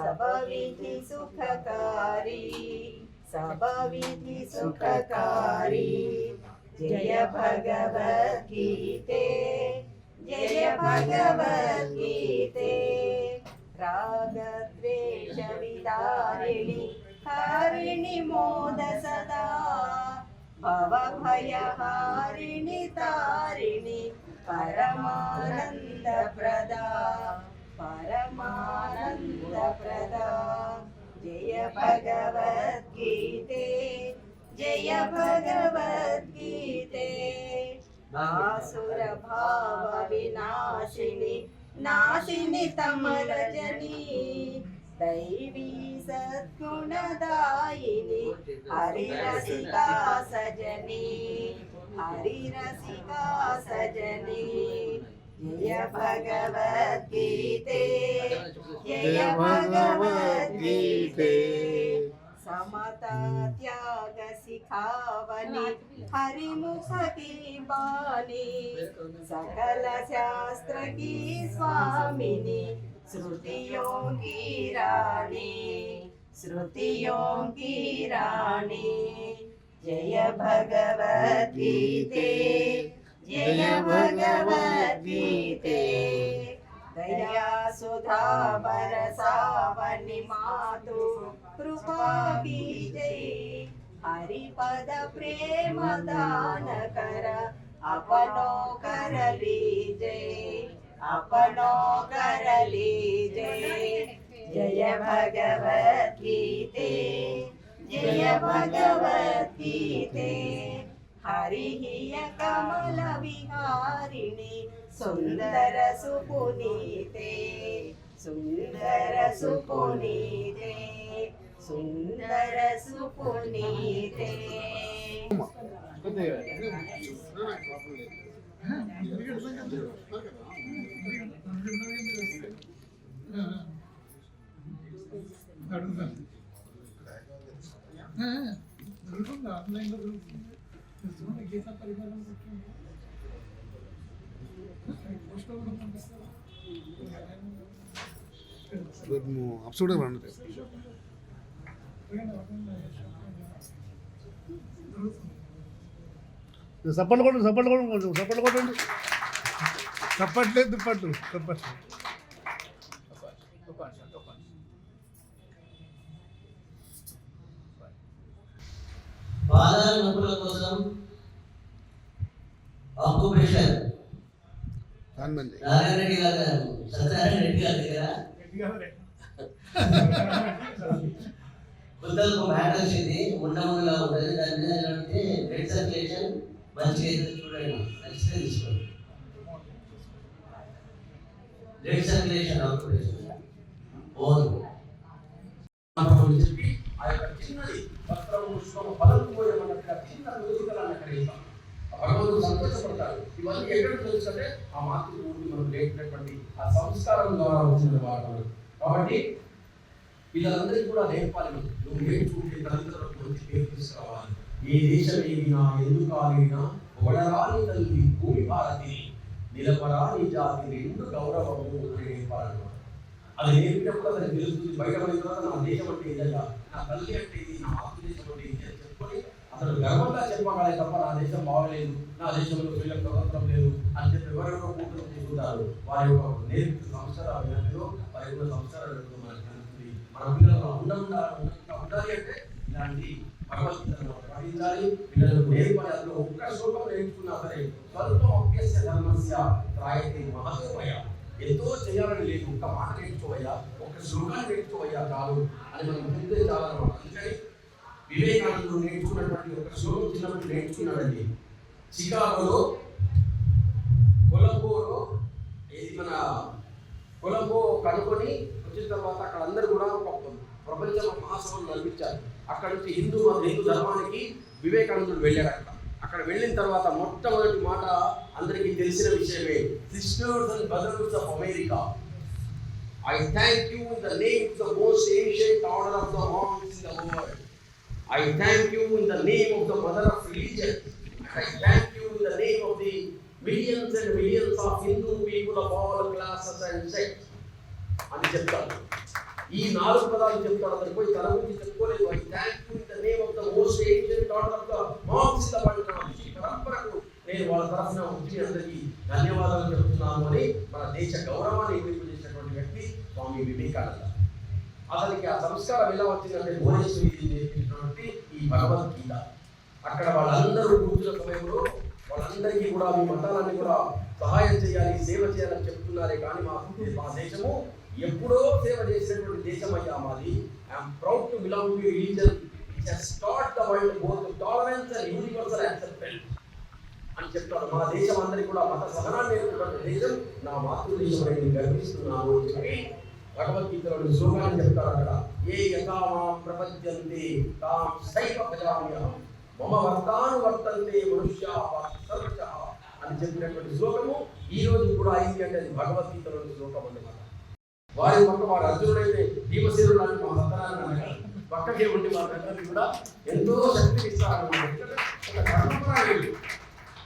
सबविधि सुखकारी सबविधि सुखकारी। जय भगवद्गीते जय भगवद्गीते। रागद्वेषविदारिणि, हरिणि मोद सदा। भवभयहारिणि तारिणि, परमानन्दप्रदा। परमानन्दप्रदा भगवद्गीते जय भगवद्गीते आसुरभावविनाशिनि नाशिनि तमरजनी दैवी सद्गुणदायिनि हरिरसिका सजनी हरिरसिका सजनी। जय भगवद्गीते जय भगवद्गीते सिखावनी हरिमुख की बानी सकल शास्त्र की स्वामिनी श्रुतियों की रानी श्रुतियों की रानी. जय भगवद्गीते जय भगवद्गीते. दया सुधा बरसावनि मातु कृपा बीजे हरिपद प्रेम दान कर अपनो कर लीजे अपनो कर लीजे जय भगवद्गीते जय भगवद्गीते हरिः कमल विहारिणि सुन्दर सुपुनीते सुन्दर सुपुनीते सुन्दर सुपुनीते ఆన్లైన్లో గీతా పరిపాలన పోస్ట్లో కూడా పంపిస్తారు అప్సూడే రండి సప్పట్లు కొట్టండి సప్పట్లు కొట్టండి కొంచెం సప్పట్లు కొట్టండి. సప్పట్లేదు దుప్పట్లు సప్పట్లు బాలల నొప్పుల కోసం ఆక్యుపేషన్. నారాయణ రెడ్డి గారు సత్యనారాయణ రెడ్డి గారి దగ్గర. వృద్ధులకు మ్యాటర్ వచ్చింది ఉండములా ఉంటుంది దాని మీద ఏంటంటే బ్లడ్ సర్క్యులేషన్ మంచిగా అయితే చూడండి. మంచిగా తీసుకోండి. బ్లడ్ సర్క్యులేషన్ ఆక్యుపేషన్ ఓన్ చెప్పి ఆ యొక్క చిన్నది పత్రము పుష్పము ఫలం చిన్న దోషికలను అక్కడ ఇస్తాం. భగవంతుడు సంతోషపడతాడు ఇవన్నీ ఎక్కడ తెలుసంటే ఆ మాతృభూమి మనం లేచినటువంటి ఆ సంస్కారం ద్వారా వచ్చిన వాడు. కాబట్టి వీళ్ళందరికీ కూడా నేర్పాలి నువ్వు నేర్చుకుంటే తల్లిదండ్రులకు మంచి పేరు తీసుకురావాలి? ఏ దేశం ఏదినా ఎందుకు ఒడరాని తల్లి భూమి భారతి నిలబడాలి జాతి రెండు గౌరవము అని నేర్పాలన్నమాట. అది నేర్పినప్పుడు అతనికి తెలుస్తుంది బయట పడిన తర్వాత నా దేశం అంటే ఇదయ్యా నా తల్లి అంటే ఇది నా మాతృదేశం అంటే ఇది అని చెప్పుకొని అతను గర్వంగా చెప్పగలే తప్ప నా దేశం బాగలేదు నా దేశంలో స్త్రీలకు స్వతంత్రం లేదు అని చెప్పి ఎవరెవరో కూతురు తీసుకుంటారు వారి యొక్క నేర్పిన సంవత్సరాలు వారి యొక్క సంవత్సరాలు ఏమిటో మన పిల్లలు ఉండ ఉండాలి అంటే ఇలాంటి భగవద్గీతను పఠించాలి పిల్లలకు నేర్పాలి ఒక్క శ్లోకం నేర్చుకున్నా సరే స్వల్పం అభ్యస్య ధర్మస్య త్రాయతి మహత్వమయ ఎంతో చేయాలని లేదు ఒక్క మాట నేర్చుకోవయ్యా ఒక్క శ్లోకాన్ని నేర్చుకోవయ్యా చాలు. అని మనం ముందే చాలా అందుకని వివేకానందుడు నేర్చుకున్నటువంటి ఒక శ్లోకం చిన్నప్పుడు నేర్చుకున్నాడండి. చికాగోలో కొలంబోలో ఏది మన కొలంబో కనుకొని వచ్చిన తర్వాత అక్కడ అందరు కూడా ఒక ప్రపంచ మహాసభలు నడిపించారు. అక్కడ నుంచి హిందూ హిందూ ధర్మానికి వివేకానందుడు వెళ్ళాడు అక్కడ అక్కడ వెళ్ళిన తర్వాత మొట్టమొదటి మాట అందరికీ తెలిసిన విషయమే sisters and brothers of America. I thank you in the name of the most ancient order of the monks in the world. I thank you in the name of the mother of religion I thank you in the name of the millions and millions of Hindu people of all classes and sects. అని చెప్తాడు ఈ నాలుగు పదాలు చెప్తాడు అతను పోయి తల గురించి చెప్పుకోలేదు. I thank you in the name of the most ancient daughter of the monks పరంపరకు నేను వాళ్ళ తరఫున వచ్చి అందరికీ ధన్యవాదాలు చెప్తున్నాను అని మన దేశ గౌరవాన్ని ఎదుర్కొ చేసినటువంటి వ్యక్తి స్వామి వివేకానంద. అతనికి ఆ సంస్కారం ఎలా వచ్చిందంటే భువనేశ్వరి నేర్పించినటువంటి ఈ భగవద్గీత. అక్కడ వాళ్ళందరూ కూర్చున్న సమయంలో వాళ్ళందరికీ కూడా మీ మతాలన్నీ కూడా సహాయం చేయాలి సేవ చేయాలని చెప్తున్నారే కానీ మా మా దేశము ఎప్పుడో సేవ చేసినటువంటి దేశం అయ్యా మాది. I'm proud to belong to religion which has taught the world both tolerance and universal acceptance అని చెప్తాడు మన దేశం అందరికీ కూడా మత సహనాన్ని నేర్పుతున్న దేశం. నా మాతృదేశం అని నేను గర్విస్తున్నాను. అని చెప్పి భగవద్గీతలో శ్లోకాన్ని చెప్తాడు అక్కడ. ఏ యథామాం ప్రపంచంతే తాం సైవ ప్రజామ్యహం. మమ వర్తాను వర్తంతే మనుష్యా అని చెప్పినటువంటి శ్లోకము ఈ రోజు కూడా అయింది అంటే అది భగవద్గీతలోని శ్లోకం అన్నమాట. వారి పక్క వారు అర్జునుడైతే భీమసేనుడు లాంటి మా సంతానాన్ని అనగా పక్కకే ఉండి వారందరికీ కూడా ఎంతో శక్తిని ఇస్తారు ఒక ధర్మపరాయణుడు.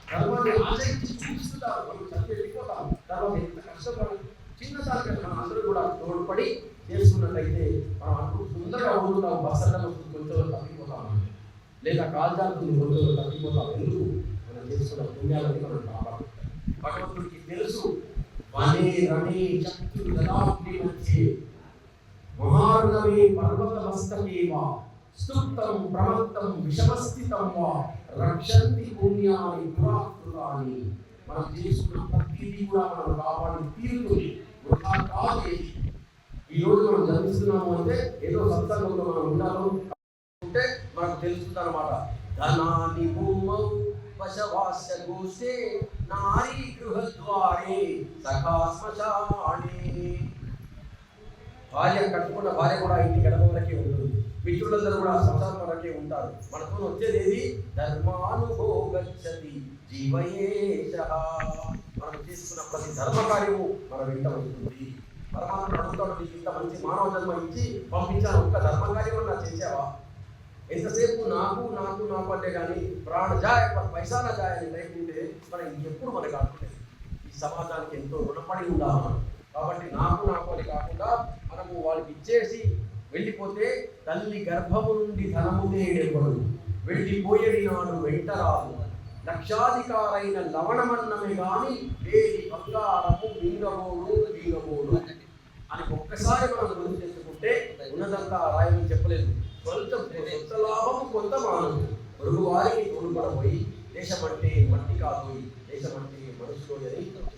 ధర్మాన్ని ఆచరించి చూపిస్తున్నారు మనం చదివి వెళ్ళిపోతాం తర్వాత ఎంత కష్టపడి చిన్నసారి మనం అందరూ కూడా తోడ్పడి చేసుకున్నట్లయితే మనం అనుకు సుందరగా ఉంటున్నాం బస్సల్లో కొంచెం తప్పిపోతాం లేదా కాల్జాలు కొంచెం తప్పిపోతాం ఎందుకు? మనం చేసుకున్న పుణ్యాలని మనం కాపాడుతాం భగవంతుడికి తెలుసు వనే మధ్యే మహారుణమే పర్వత స్తుప్తం ప్రమత్తం విషమస్థితం వా. రక్షంతి పుణ్యాని దురాకృతాని మనం చేసుకున్న ప్రతిదీ కూడా మనం కాపాడి తీరుతుంది. వృధా కాదు ఈ రోజు మనం జన్మిస్తున్నాము అంటే ఏదో సత్సంగంలో మనం ఉన్నాము మనకు తెలుస్తుంది అనమాట ధనాని భూమౌ పశవాస్య గోష్ఠే నారీ గృహద్వారే. సఖా భార్య కట్టుకున్న భార్య కూడా ఇంటి గడప వరకే ఉంటుంది. మిత్రులందరూ కూడా సంసారం వరకే ఉంటారు. మనతో వచ్చేది ఏది ధర్మానుభోగచ్చతి జీవయేష మనం చేసుకున్న ప్రతి ధర్మ కార్యము మన వెంట వస్తుంది పరమాత్మ అడుగుతాడు నీకు ఇంత మంచి మానవ జన్మ ఇచ్చి పంపించాను. ఒక్క ధర్మ కార్యం నా చేసావా? ఎంతసేపు నాకు నాకు నాకు అంటే కానీ ప్రాణ జాయ పైసా నా జాయ అని మనం ఎప్పుడు మనకు అనుకునేది సమాజానికి ఎంతో రుణపడి ఉండాలి కాబట్టి నాకు నాకు అని కాకుండా మనము వాళ్ళకి ఇచ్చేసి వెళ్ళిపోతే తల్లి గర్భము నుండి ధనము తేడెవడు వెళ్ళిపోయేది నాడు వెంట రాదు. లక్షాధికారైన లవణమన్నమే కానీ వేడి బంగారము మింగబోడు వీగబోడు అని ఒక్కసారి మనం గుర్తు చేసుకుంటే ఉన్నదంతా రాయని చెప్పలేదు. కొంత కొంత లాభం కొంత మానవు పొరుగు వారికి తోడుపడబోయి దేశం అంటే మట్టి కాదు. దేశం అంటే మనుషులు అని ఎంతో మహానుభావులు తెలుస్తారు